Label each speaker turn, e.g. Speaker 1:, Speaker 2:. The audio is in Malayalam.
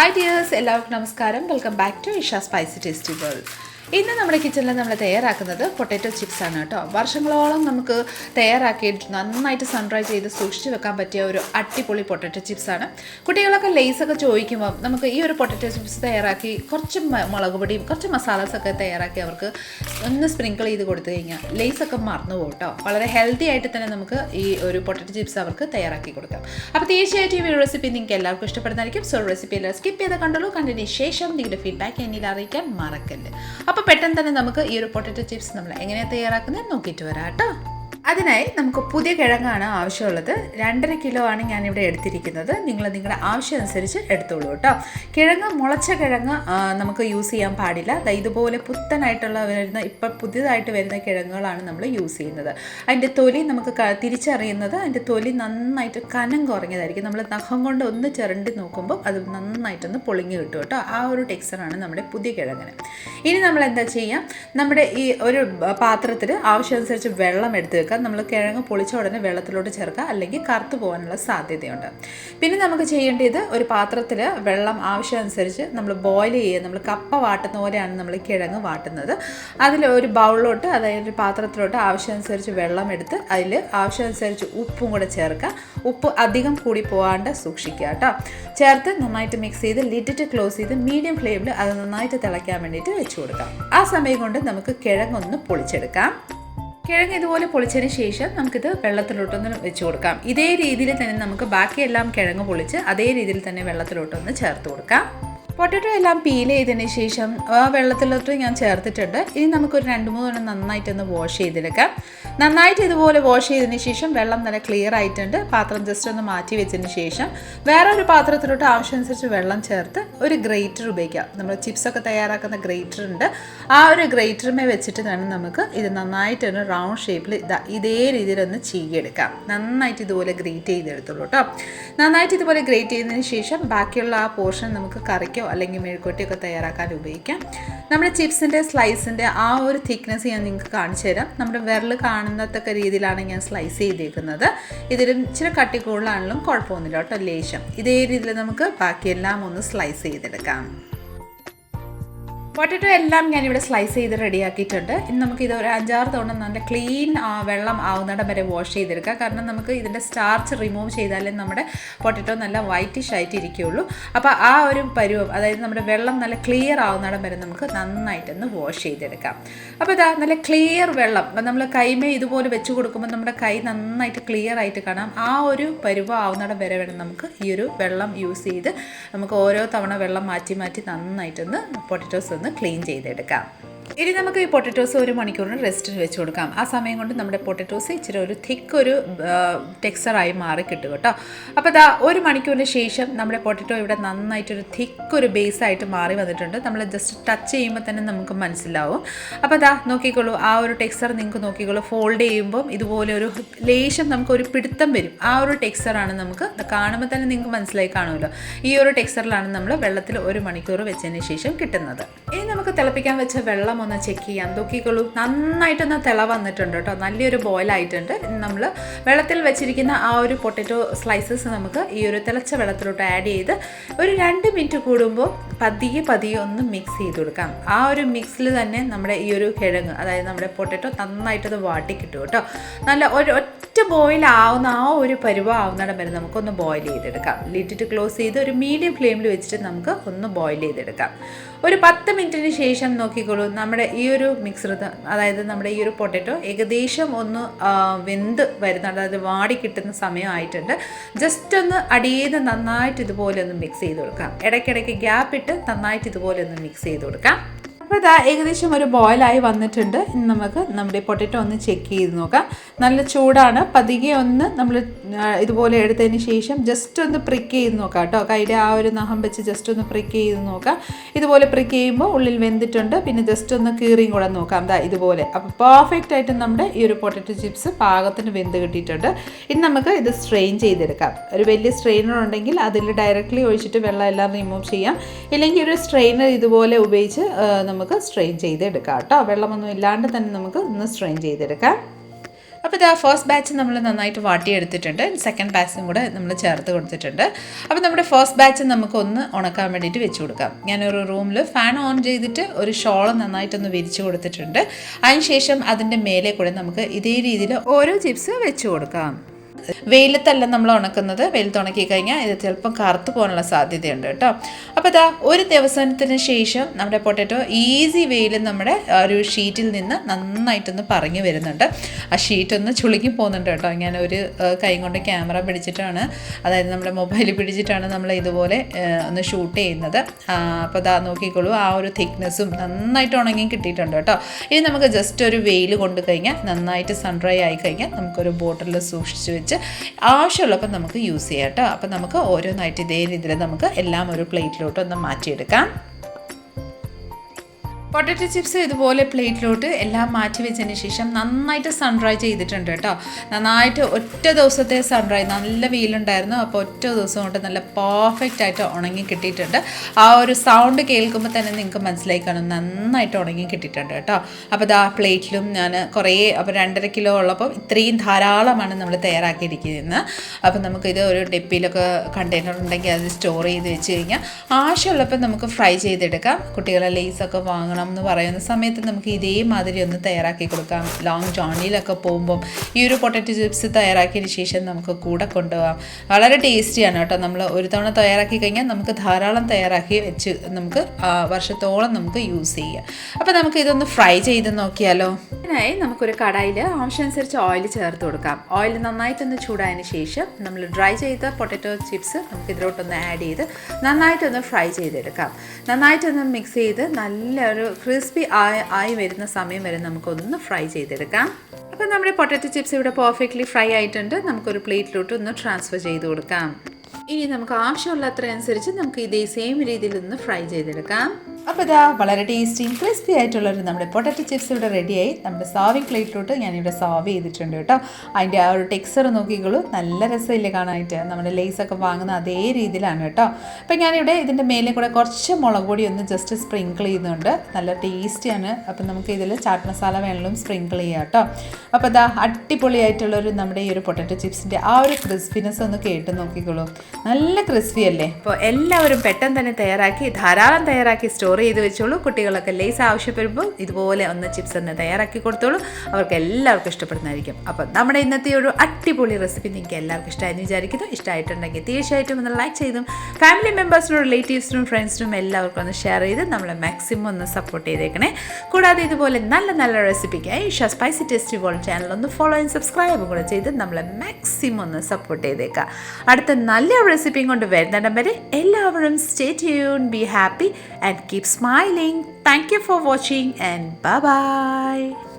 Speaker 1: ഹായ് ഡിയേഴ്സ് എല്ലാവർക്കും നമസ്കാരം. Welcome back to Isha spicy tasty world ഇന്ന് നമ്മുടെ കിച്ചണിൽ നമ്മൾ തയ്യാറാക്കുന്നത് പൊട്ടാറ്റോ ചിപ്സ് ആണ് കേട്ടോ. വർഷങ്ങളോളം നമുക്ക് തയ്യാറാക്കിയിട്ട് നന്നായിട്ട് സൺഡ്രൈ ചെയ്ത് സൂക്ഷിച്ച് വെക്കാൻ പറ്റിയ ഒരു അടിപൊളി പൊട്ടാറ്റോ ചിപ്സ് ആണ്. കുട്ടികളൊക്കെ ലേസൊക്കെ ചോദിക്കുമ്പോൾ നമുക്ക് ഈ ഒരു പൊട്ടാറ്റോ ചിപ്സ് തയ്യാറാക്കി കുറച്ച് മുളക് പൊടിയും കുറച്ച് ഒക്കെ തയ്യാറാക്കി അവർക്ക് ഒന്ന് സ്പ്രിങ്കിൾ ചെയ്ത് കൊടുത്തു കഴിഞ്ഞാൽ ലേസൊക്കെ മറന്നു പോകും കേട്ടോ. വളരെ ഹെൽത്തി ആയിട്ട് തന്നെ നമുക്ക് ഈ ഒരു പൊട്ടാറ്റോ ചിപ്സ് അവർക്ക് തയ്യാറാക്കി കൊടുക്കാം. അപ്പോൾ തീർച്ചയായിട്ടും ഈ ഒരു റെസിപ്പി നിങ്ങൾക്ക് എല്ലാവർക്കും ഇഷ്ടപ്പെടുന്നതായിരിക്കും. സോ റെസിപ്പി എല്ലാം സ്കിപ്പ് ചെയ്ത് കണ്ടുള്ളൂ. കണ്ടതിന് ശേഷം നിങ്ങളുടെ ഫീഡ്ബാക്ക് എന്നിൽ അറിയിക്കാൻ മറക്കല്ലേ അപ്പോൾ പെട്ടെന്ന് തന്നെ നമുക്ക് ഈ ഒരു പൊട്ടറ്റോ ചിപ്സ് നമ്മൾ എങ്ങനെയാണ് തയ്യാറാക്കുന്നത് നോക്കിയിട്ട് വരാം കേട്ടോ. അതിനായി നമുക്ക് പുതിയ കിഴങ്ങാണ് ആവശ്യമുള്ളത്. രണ്ടര കിലോ ആണ് ഞാനിവിടെ എടുത്തിരിക്കുന്നത്. നിങ്ങൾ നിങ്ങളുടെ ആവശ്യം അനുസരിച്ച് എടുത്തോളൂ കേട്ടോ. കിഴങ്ങ് മുളച്ച കിഴങ്ങ് നമുക്ക് യൂസ് ചെയ്യാൻ പാടില്ല. ഇതുപോലെ പുത്തനായിട്ടുള്ള വരുന്ന ഇപ്പം പുതിയതായിട്ട് വരുന്ന കിഴങ്ങുകളാണ് നമ്മൾ യൂസ് ചെയ്യുന്നത്. അതിന്റെ തൊലി നമുക്ക് തിരിച്ചറിയുന്നത് അതിന്റെ തൊലി നന്നായിട്ട് കനം കുറഞ്ഞതായിരിക്കും. നമ്മൾ നഖം കൊണ്ട് ഒന്ന് ചിരണ്ടി നോക്കുമ്പോൾ അത് നന്നായിട്ടൊന്ന് പൊളിഞ്ഞ് കിട്ടും കേട്ടോ. ആ ഒരു ടെക്സ്ചറാണ് നമ്മുടെ പുതിയ കിഴങ്ങിന്. ഇനി നമ്മൾ എന്താ ചെയ്യാം? നമ്മുടെ ഈ ഒരു പാത്രത്തിൽ ആവശ്യമനുസരിച്ച് വെള്ളം എടുത്ത് വെക്കാം നമ്മൾ കിഴങ്ങ് പൊളിച്ച ഉടനെ വെള്ളത്തിലോട്ട് ചേർക്കുക അല്ലെങ്കിൽ കറുത്തു പോകാനുള്ള സാധ്യതയുണ്ട്. പിന്നെ നമുക്ക് ചെയ്യേണ്ടത് ഒരു പാത്രത്തിൽ വെള്ളം ആവശ്യമനുസരിച്ച് നമ്മൾ ബോയിൽ ചെയ്യുക നമ്മൾ കപ്പ വാട്ടുന്ന പോലെയാണ് നമ്മൾ കിഴങ്ങ് വാട്ടുന്നത്. അതിൽ ഒരു ബൗളിലോട്ട് അതായത് ഒരു പാത്രത്തിലോട്ട് ആവശ്യമനുസരിച്ച് വെള്ളം എടുത്ത് അതിൽ ആവശ്യമനുസരിച്ച് ഉപ്പും കൂടെ ചേർക്കുക. ഉപ്പ് അധികം കൂടി പോകാണ്ട് സൂക്ഷിക്കുക കേട്ടോ. ചേർത്ത് നന്നായിട്ട് മിക്സ് ചെയ്ത് ലിറ്റിട്ട് ക്ലോസ് ചെയ്ത് മീഡിയം ഫ്ലെയിമിൽ അത് നന്നായിട്ട് തിളയ്ക്കാൻ വേണ്ടിയിട്ട് വെച്ച് കൊടുക്കാം. ആ സമയം കൊണ്ട് നമുക്ക് കിഴങ്ങൊന്ന് പൊളിച്ചെടുക്കാം. കിഴങ്ങ് ഇതുപോലെ പൊളിച്ചതിന് ശേഷം നമുക്കിത് വെള്ളത്തിലോട്ടൊന്ന് വെച്ച് കൊടുക്കാം. ഇതേ രീതിയിൽ തന്നെ നമുക്ക് ബാക്കിയെല്ലാം കിഴങ്ങ് പൊളിച്ച് അതേ രീതിയിൽ തന്നെ വെള്ളത്തിലോട്ടൊന്ന് ചേർത്ത് കൊടുക്കാം. പൊട്ടറ്റോ എല്ലാം പീൽ ചെയ്തതിന് ശേഷം വെള്ളത്തിലോട്ട് ഞാൻ ചേർത്തിട്ടുണ്ട്. ഇനി നമുക്കൊരു രണ്ട് മൂന്നെണ്ണം നന്നായിട്ടൊന്ന് വാഷ് ചെയ്തെടുക്കാം. നന്നായിട്ട് ഇതുപോലെ വാഷ് ചെയ്തതിന് ശേഷം വെള്ളം നല്ല ക്ലിയർ ആയിട്ടുണ്ട്. പാത്രം ജസ്റ്റ് ഒന്ന് മാറ്റി വെച്ചതിന് ശേഷം വേറെ ഒരു പാത്രത്തിലോട്ട് ആവശ്യമനുസരിച്ച് വെള്ളം ചേർത്ത് ഒരു ഗ്രേറ്റർ ഉപയോഗിക്കാം. നമ്മൾ ചിപ്സൊക്കെ തയ്യാറാക്കുന്ന ഗ്രേറ്റർ ഉണ്ട്. ആ ഒരു ഗ്രേറ്ററുമേ വെച്ചിട്ട് തന്നെ നമുക്ക് ഇത് നന്നായിട്ട് നന്നായിട്ടൊന്ന് റൗണ്ട് ഷേപ്പിൽ ഇതാ ഇതേ രീതിയിലൊന്ന് ചീകിയെടുക്കാം. നന്നായിട്ട് ഇതുപോലെ ഗ്രേറ്റ് ചെയ്തെടുത്തുള്ളൂ കേട്ടോ നന്നായിട്ട് ഇതുപോലെ ഗ്രേറ്റ് ചെയ്തതിന് ശേഷം ബാക്കിയുള്ള ആ പോർഷൻ നമുക്ക് കറിക്കോ അല്ലെങ്കിൽ മെഴുക്കോട്ടിയൊക്കെ തയ്യാറാക്കാൻ ഉപയോഗിക്കാം. നമ്മുടെ ചിപ്സിന്റെ സ്ലൈസിന്റെ ആ ഒരു തിക്നെസ് ഞാൻ നിങ്ങൾക്ക് കാണിച്ചു തരാം. നമ്മുടെ വിരൽ കാണുന്നത്തക്ക രീതിയിലാണ് ഞാൻ സ്ലൈസ് ചെയ്തേക്കുന്നത്. ഇതിലും ഇച്ചിരി കട്ടി കൂടുതലാണെങ്കിലും കുഴപ്പമൊന്നുമില്ല കേട്ടോ ലേശം. ഇതേ രീതിയിൽ നമുക്ക് ബാക്കിയെല്ലാം ഒന്ന് സ്ലൈസ് ചെയ്തെടുക്കാം. പൊട്ടറ്റോ എല്ലാം ഞാനിവിടെ സ്ലൈസ് ചെയ്ത് റെഡിയാക്കിയിട്ടുണ്ട് ഇനി നമുക്ക് ഇത് ഒരു അഞ്ചാറ് തവണ നല്ല ക്ലീൻ വെള്ളം ആവുന്നിടം വരെ വാഷ് ചെയ്തെടുക്കുക കാരണം നമുക്ക് ഇതിന്റെ സ്റ്റാർച്ച് റിമൂവ് ചെയ്താലേ നമ്മുടെ പൊട്ടറ്റോ നല്ല വൈറ്റിഷ് ആയിട്ട് ഇരിക്കുകയുള്ളൂ അപ്പോൾ ആ ഒരു പരുവം അതായത് നമ്മുടെ വെള്ളം നല്ല ക്ലിയർ ആവുന്നിടം വരെ നമുക്ക് നന്നായിട്ടൊന്ന് വാഷ് ചെയ്തെടുക്കാം. അപ്പോൾ ഇതാ നല്ല ക്ലിയർ വെള്ളം. നമ്മൾ കൈമേ ഇതുപോലെ വെച്ച് കൊടുക്കുമ്പോൾ നമ്മുടെ കൈ നന്നായിട്ട് ക്ലിയർ ആയിട്ട് കാണാം. ആ ഒരു പരുവം ആവുന്നിടം വരെ വേണം നമുക്ക് ഈ ഒരു വെള്ളം യൂസ് ചെയ്ത് നമുക്ക് ഓരോ തവണ വെള്ളം മാറ്റി മാറ്റി നന്നായിട്ടൊന്ന് പൊട്ടറ്റോസ് ഒന്ന് ക്ലീൻ ചെയ്തെടുക്കാം. ഇനി നമുക്ക് ഈ പൊട്ടറ്റോസ് ഒരു മണിക്കൂറിന് റെസ്റ്റിന് വെച്ച് കൊടുക്കാം. ആ സമയം കൊണ്ട് നമ്മുടെ പൊട്ടറ്റോസ് ഇച്ചിരി ഒരു തിക്ക് ഒരു ടെക്സ്ചറായി മാറി കിട്ടും കേട്ടോ. അപ്പോൾ ദാ ഒരു മണിക്കൂറിന് ശേഷം നമ്മുടെ പൊട്ടറ്റോ ഇവിടെ നന്നായിട്ടൊരു തിക്ക് ഒരു ബേസ് ആയിട്ട് മാറി വന്നിട്ടുണ്ട്. നമ്മൾ ജസ്റ്റ് ടച്ച് ചെയ്യുമ്പോൾ തന്നെ നമുക്ക് മനസ്സിലാവും. അപ്പോൾ ദാ നോക്കിക്കോളൂ ആ ഒരു ടെക്സ്ചർ നിങ്ങൾക്ക് നോക്കിക്കോളൂ. ഫോൾഡ് ചെയ്യുമ്പം ഇതുപോലെ ഒരു ലേശം നമുക്ക് ഒരു പിടുത്തം വരും. ആ ഒരു ടെക്സ്ചറാണ് നമുക്ക് കാണുമ്പോൾ തന്നെ നിങ്ങൾക്ക് മനസ്സിലായി കാണുമല്ലോ. ഈ ഒരു ടെക്സ്ചറിലാണ് നമ്മൾ വെള്ളത്തിൽ ഒരു മണിക്കൂർ വെച്ചതിന് ശേഷം കിട്ടുന്നത്. ഇനി നമുക്ക് തിളപ്പിക്കാൻ വെച്ച വെള്ളം ഒന്ന് ചെക്ക് ചെയ്യാം. നോക്കിക്കോളൂ നന്നായിട്ടൊന്ന് തിള വന്നിട്ടുണ്ട് കേട്ടോ. നല്ലൊരു ബോയിലായിട്ടുണ്ട് നമ്മൾ വെള്ളത്തിൽ വെച്ചിരിക്കുന്ന ആ ഒരു പൊട്ടറ്റോ സ്ലൈസസ് നമുക്ക് ഈ ഒരു തിളച്ച വെള്ളത്തിലോട്ട് ആഡ് ചെയ്ത് ഒരു രണ്ട് മിനിറ്റ് കൂടുമ്പോൾ പതിയെ പതിയെ ഒന്ന് മിക്സ് ചെയ്ത് കൊടുക്കാം. ആ ഒരു മിക്സിൽ തന്നെ നമ്മുടെ ഈ ഒരു കിഴങ്ങ് അതായത് നമ്മുടെ പൊട്ടറ്റോ നന്നായിട്ടത് വാട്ടി കിട്ടും. കേട്ടോ നല്ല ഒരു ബോയിൽ ആവുന്ന ആ ഒരു പരുവം ആവുന്നിടം വരെ നമുക്കൊന്ന് ബോയിൽ ചെയ്തെടുക്കാം. ലിറ്റിട്ട് ക്ലോസ് ചെയ്ത് ഒരു മീഡിയം ഫ്ലെയിമിൽ വെച്ചിട്ട് നമുക്ക് ഒന്ന് ബോയിൽ ചെയ്തെടുക്കാം. ഒരു പത്ത് മിനിറ്റിന് ശേഷം നോക്കിക്കോളൂ. നമ്മുടെ ഈ ഒരു മിക്സർ അതായത് നമ്മുടെ ഈ ഒരു പൊട്ടറ്റോ ഏകദേശം ഒന്ന് വെന്ത് വരുന്നുണ്ട് അതായത് വാടി കിട്ടുന്ന സമയമായിട്ടുണ്ട്. ജസ്റ്റ് ഒന്ന് അടിയേന്ന് നന്നായിട്ട് ഇതുപോലെ ഒന്ന് മിക്സ് ചെയ്ത് കൊടുക്കാം. ഇടയ്ക്കിടയ്ക്ക് ഗ്യാപ്പ് ഇട്ട് നന്നായിട്ട് ഇതുപോലെ ഒന്ന് മിക്സ് ചെയ്ത് കൊടുക്കാം. അപ്പോൾ ഇതാ ഏകദേശം ഒരു ബോയിലായി വന്നിട്ടുണ്ട്. ഇനി നമുക്ക് നമ്മുടെ പൊട്ടറ്റോ ഒന്ന് ചെക്ക് ചെയ്ത് നോക്കാം. നല്ല ചൂടാണ്. പതിയെ ഒന്ന് നമ്മൾ ഇതുപോലെ എടുത്തതിന് ശേഷം ജസ്റ്റ് ഒന്ന് പ്രിക്ക് ചെയ്ത് നോക്കാം കേട്ടോ. അതിന്റെ ആ ഒരു നഹം വെച്ച് ജസ്റ്റ് ഒന്ന് പ്രിക്ക് ചെയ്ത് നോക്കാം. ഇതുപോലെ പ്രിക്ക് ചെയ്യുമ്പോൾ ഉള്ളിൽ വെന്തിട്ടുണ്ട്. പിന്നെ ജസ്റ്റ് ഒന്ന് കീറിയും കൂടെ നോക്കാം. ദാ ഇതുപോലെ. അപ്പോൾ പെർഫെക്റ്റ് ആയിട്ട് നമ്മുടെ ഈ ഒരു പൊട്ടറ്റോ ചിപ്സ് പാകത്തിന് വെന്ത് കിട്ടിയിട്ടുണ്ട്. ഇനി നമുക്ക് ഇത് സ്ട്രെയിൻ ചെയ്തെടുക്കാം. ഒരു വലിയ സ്ട്രെയിനർ ഉണ്ടെങ്കിൽ അതിൽ ഡയറക്റ്റ്ലി ഒഴിച്ചിട്ട് വെള്ളം എല്ലാം റിമൂവ് ചെയ്യാം. ഇല്ലെങ്കിൽ ഒരു സ്ട്രെയിനർ ഇതുപോലെ ഉപയോഗിച്ച് ആ, നമുക്ക് സ്ട്രെയിൻ ചെയ്തെടുക്കാം കേട്ടോ. വെള്ളമൊന്നും ഇല്ലാണ്ട് തന്നെ നമുക്ക് ഒന്ന് സ്ട്രെയിൻ ചെയ്തെടുക്കാം. അപ്പോൾ ഇത് ആ ഫസ്റ്റ് ബാച്ച് നമ്മൾ നന്നായിട്ട് വാട്ടിയെടുത്തിട്ടുണ്ട്. സെക്കൻഡ് ബാച്ചും കൂടെ നമ്മൾ ചേർത്ത് കൊടുത്തിട്ടുണ്ട്. അപ്പോൾ നമ്മുടെ ഫസ്റ്റ് ബാച്ച് നമുക്ക് ഒന്ന് ഉണക്കാൻ വേണ്ടിയിട്ട് വെച്ച് കൊടുക്കാം. ഞാനൊരു റൂമിൽ ഫാൻ ഓൺ ചെയ്തിട്ട് ഒരു ഷോൾ നന്നായിട്ടൊന്ന് വിരിച്ച് കൊടുത്തിട്ടുണ്ട്. അതിനുശേഷം അതിന്റെ മേലെ കൂടെ നമുക്ക് ഇതേ രീതിയിൽ ഓരോ ചിപ്സ് വെച്ച് കൊടുക്കാം. വെയിലത്തല്ല നമ്മൾ ഉണക്കുന്നത്. വെയിലത്ത് ഉണക്കി കഴിഞ്ഞാൽ ഇത് ചിലപ്പം കറുത്ത് പോകാനുള്ള സാധ്യതയുണ്ട് കേട്ടോ. അപ്പോൾ ഇതാ ഒരു ദിവസത്തിന് ശേഷം നമ്മുടെ പൊട്ടറ്റോ ഈസി വെയിൽ നമ്മുടെ ഒരു ഷീറ്റിൽ നിന്ന് നന്നായിട്ടൊന്ന് പറഞ്ഞു വരുന്നുണ്ട്. ആ ഷീറ്റ് ഒന്ന് ചുളുങ്ങി പോകുന്നുണ്ട് കേട്ടോ. ഞാൻ ഒരു കൈ കൊണ്ട് ക്യാമറ പിടിച്ചിട്ടാണ് അതായത് നമ്മുടെ മൊബൈൽ പിടിച്ചിട്ടാണ് നമ്മൾ ഇതുപോലെ ഒന്ന് ഷൂട്ട് ചെയ്യുന്നത്. അപ്പോൾ ഇതാ നോക്കിക്കോളൂ. ആ ഒരു തിക്നെസ്സും നന്നായിട്ട് ഉണങ്ങി കിട്ടിയിട്ടുണ്ട് കേട്ടോ. ഇനി നമുക്ക് ജസ്റ്റ് ഒരു വെയിൽ കൊണ്ട് കഴിഞ്ഞാൽ നന്നായിട്ട് സൺഡ്രൈ ആയി കഴിഞ്ഞാൽ നമുക്കൊരു ബോട്ടിലിൽ സൂക്ഷിച്ച് വെച്ച് ആവശ്യമുള്ളപ്പോൾ നമുക്ക് യൂസ് ചെയ്യാം കേട്ടോ. അപ്പോൾ നമുക്ക് ഓരോന്നായിട്ട് ഇതേ രീതിയിൽ നമുക്ക് എല്ലാം ഒരു പ്ലേറ്റിലോട്ട് ഒന്ന് മാറ്റിയെടുക്കാം. പൊട്ടറ്റോ ചിപ്സ് ഇതുപോലെ പ്ലേറ്റിലോട്ട് എല്ലാം മാറ്റി വെച്ചതിന് ശേഷം നന്നായിട്ട് സൺഡ്രൈ ചെയ്തിട്ടുണ്ട് കേട്ടോ. നന്നായിട്ട് ഒറ്റ ദിവസത്തെ സൺഡ്രൈ നല്ല വെയിലുണ്ടായിരുന്നു. അപ്പോൾ ഒറ്റ ദിവസം കൊണ്ട് നല്ല പെർഫെക്റ്റ് ആയിട്ട് ഉണങ്ങി കിട്ടിയിട്ടുണ്ട്. ആ ഒരു സൗണ്ട് കേൾക്കുമ്പോൾ തന്നെ നിങ്ങൾക്ക് മനസ്സിലായി കാണും. നന്നായിട്ട് ഉണങ്ങി കിട്ടിയിട്ടുണ്ട് കേട്ടോ. അപ്പോൾ ഇത് പ്ലേറ്റിലും ഞാൻ കുറേ അപ്പോൾ രണ്ടര കിലോ ഉള്ളപ്പോൾ ഇത്രയും ധാരാളമാണ് നമ്മൾ തയ്യാറാക്കിയിരിക്കുന്നത്. അപ്പോൾ നമുക്കിത് ഒരു ഡെപ്പിയിലൊക്കെ കണ്ടെയ്നർ ഉണ്ടെങ്കിൽ അത് സ്റ്റോർ ചെയ്ത് വെച്ച് കഴിഞ്ഞാൽ ആവശ്യമുള്ളപ്പോൾ നമുക്ക് ഫ്രൈ ചെയ്തെടുക്കാം. കുട്ടികളെ ലേസൊക്കെ വാങ്ങണം എന്ന് പറയുന്ന സമയത്ത് നമുക്ക് ഇതേമാതിരി ഒന്ന് തയ്യാറാക്കി കൊടുക്കാം. ലോങ് ജേണിയിലൊക്കെ പോകുമ്പം ഈ ഒരു പൊട്ടറ്റോ ചിപ്സ് തയ്യാറാക്കിയതിന് ശേഷം നമുക്ക് കൂടെ കൊണ്ടുപോകാം. വളരെ ടേസ്റ്റിയാണ് കേട്ടോ. നമ്മൾ ഒരു തവണ തയ്യാറാക്കി കഴിഞ്ഞാൽ നമുക്ക് ധാരാളം തയ്യാറാക്കി വെച്ച് നമുക്ക് വർഷത്തോളം നമുക്ക് യൂസ് ചെയ്യാം. അപ്പോൾ നമുക്ക് ഇതൊന്ന് ഫ്രൈ ചെയ്ത് നോക്കിയാലോ? ഇതിനായി നമുക്കൊരു കടായിൽ ആവശ്യമനുസരിച്ച് ഓയിൽ ചേർത്ത് കൊടുക്കാം. ഓയിൽ നന്നായിട്ടൊന്ന് ചൂടായതിന് ശേഷം നമ്മൾ ഡ്രൈ ചെയ്ത പൊട്ടറ്റോ ചിപ്സ് നമുക്ക് ഇതിലോട്ടൊന്ന് ആഡ് ചെയ്ത് നന്നായിട്ടൊന്ന് ഫ്രൈ ചെയ്തെടുക്കാം. നന്നായിട്ടൊന്ന് മിക്സ് ചെയ്ത് നല്ലൊരു ക്രിസ്പി ആയി ആയി വരുന്ന സമയം വരെ നമുക്കൊന്ന് ഫ്രൈ ചെയ്തെടുക്കാം. അപ്പോൾ നമ്മുടെ പൊട്ടറ്റോ ചിപ്സ് ഇവിടെ പെർഫെക്റ്റ്ലി ഫ്രൈ ആയിട്ടുണ്ട്. നമുക്കൊരു പ്ലേറ്റിലോട്ട് ഒന്ന് ട്രാൻസ്ഫർ ചെയ്ത് കൊടുക്കാം. ഇനി നമുക്ക് ആവശ്യമുള്ള അത്ര അനുസരിച്ച് നമുക്ക് ഇതേ സെയിം രീതിയിൽ ഒന്ന് ഫ്രൈ ചെയ്തെടുക്കാം. അപ്പോൾ ഇതാ വളരെ ടേസ്റ്റിയും ക്രിസ്പി ആയിട്ടുള്ളൊരു നമ്മുടെ പൊട്ടറ്റോ ചിപ്സ് ഇവിടെ റെഡിയായി നമ്മുടെ സാവിങ് പ്ലേറ്റിലോട്ട് ഞാനിവിടെ സാവ് ചെയ്തിട്ടുണ്ട് കേട്ടോ. അതിന്റെ ആ ഒരു ടെക്സ്ചർ നോക്കിക്കോളൂ. നല്ല രസമില്ലേ കാണാനായിട്ട്. നമ്മുടെ ലേസൊക്കെ വാങ്ങുന്ന അതേ രീതിയിലാണ് കേട്ടോ. അപ്പോൾ ഞാനിവിടെ ഇതിന്റെ മേലെ കൂടെ കുറച്ച് മുളക് പൊടി ഒന്ന് ജസ്റ്റ് സ്പ്രിങ്കിൾ ചെയ്യുന്നുണ്ട്. നല്ല ടേസ്റ്റിയാണ് അപ്പം നമുക്ക് ഇതിൽ ചാട്ട് മസാല വേണമെങ്കിലും സ്പ്രിങ്കിൾ ചെയ്യാം കേട്ടോ. അപ്പോൾ ഇതാ അടിപൊളിയായിട്ടുള്ളൊരു നമ്മുടെ ഈ ഒരു പൊട്ടറ്റോ ചിപ്സിന്റെ ആ ഒരു ക്രിസ്പിനെസ് ഒന്ന് കേട്ട് നോക്കിക്കോളൂ. നല്ല ക്രിസ്പി അല്ലേ? അപ്പോൾ എല്ലാവരും പെട്ടെന്ന് തന്നെ തയ്യാറാക്കി ധാരാളം തയ്യാറാക്കി സ്റ്റോർ ചെയ്ത് വെച്ചോളൂ. കുട്ടികളൊക്കെ ലേസ് ആവശ്യപ്പെടുമ്പോൾ ഇതുപോലെ ഒന്ന് ചിപ്സ് ഒന്ന് തയ്യാറാക്കി കൊടുത്തോളൂ. അവർക്ക് എല്ലാവർക്കും ഇഷ്ടപ്പെടുന്നതായിരിക്കും. അപ്പം നമ്മുടെ ഇന്നത്തെ ഒരു അടിപൊളി റെസിപ്പി നിങ്ങൾക്ക് എല്ലാവർക്കും ഇഷ്ടമായെന്ന് വിചാരിക്കുന്നു. ഇഷ്ടമായിട്ടുണ്ടെങ്കിൽ തീർച്ചയായിട്ടും ഒന്ന് ലൈക്ക് ചെയ്തും ഫാമിലി മെമ്പേഴ്സിനും റിലേറ്റീവ്സിനും ഫ്രണ്ട്സിനും എല്ലാവർക്കും ഒന്ന് ഷെയർ ചെയ്ത് നമ്മളെ മാക്സിമം ഒന്ന് സപ്പോർട്ട് ചെയ്തേക്കണേ. കൂടാതെ ഇതുപോലെ നല്ല നല്ല റെസിപ്പിക്കായി Isha spicy tasty world channel ഒന്ന് ഫോളോ ആൻഡ് സബ്സ്ക്രൈബും കൂടെ ചെയ്ത് നമ്മളെ മാക്സിമം ഒന്ന് സപ്പോർട്ട് ചെയ്തേക്കുക അടുത്ത നല്ല റെസിപ്പിയും കൊണ്ട് വരുന്നിടം വരെ എല്ലാവരും stay tune be happy and keep smiling. Thank you for watching and bye bye.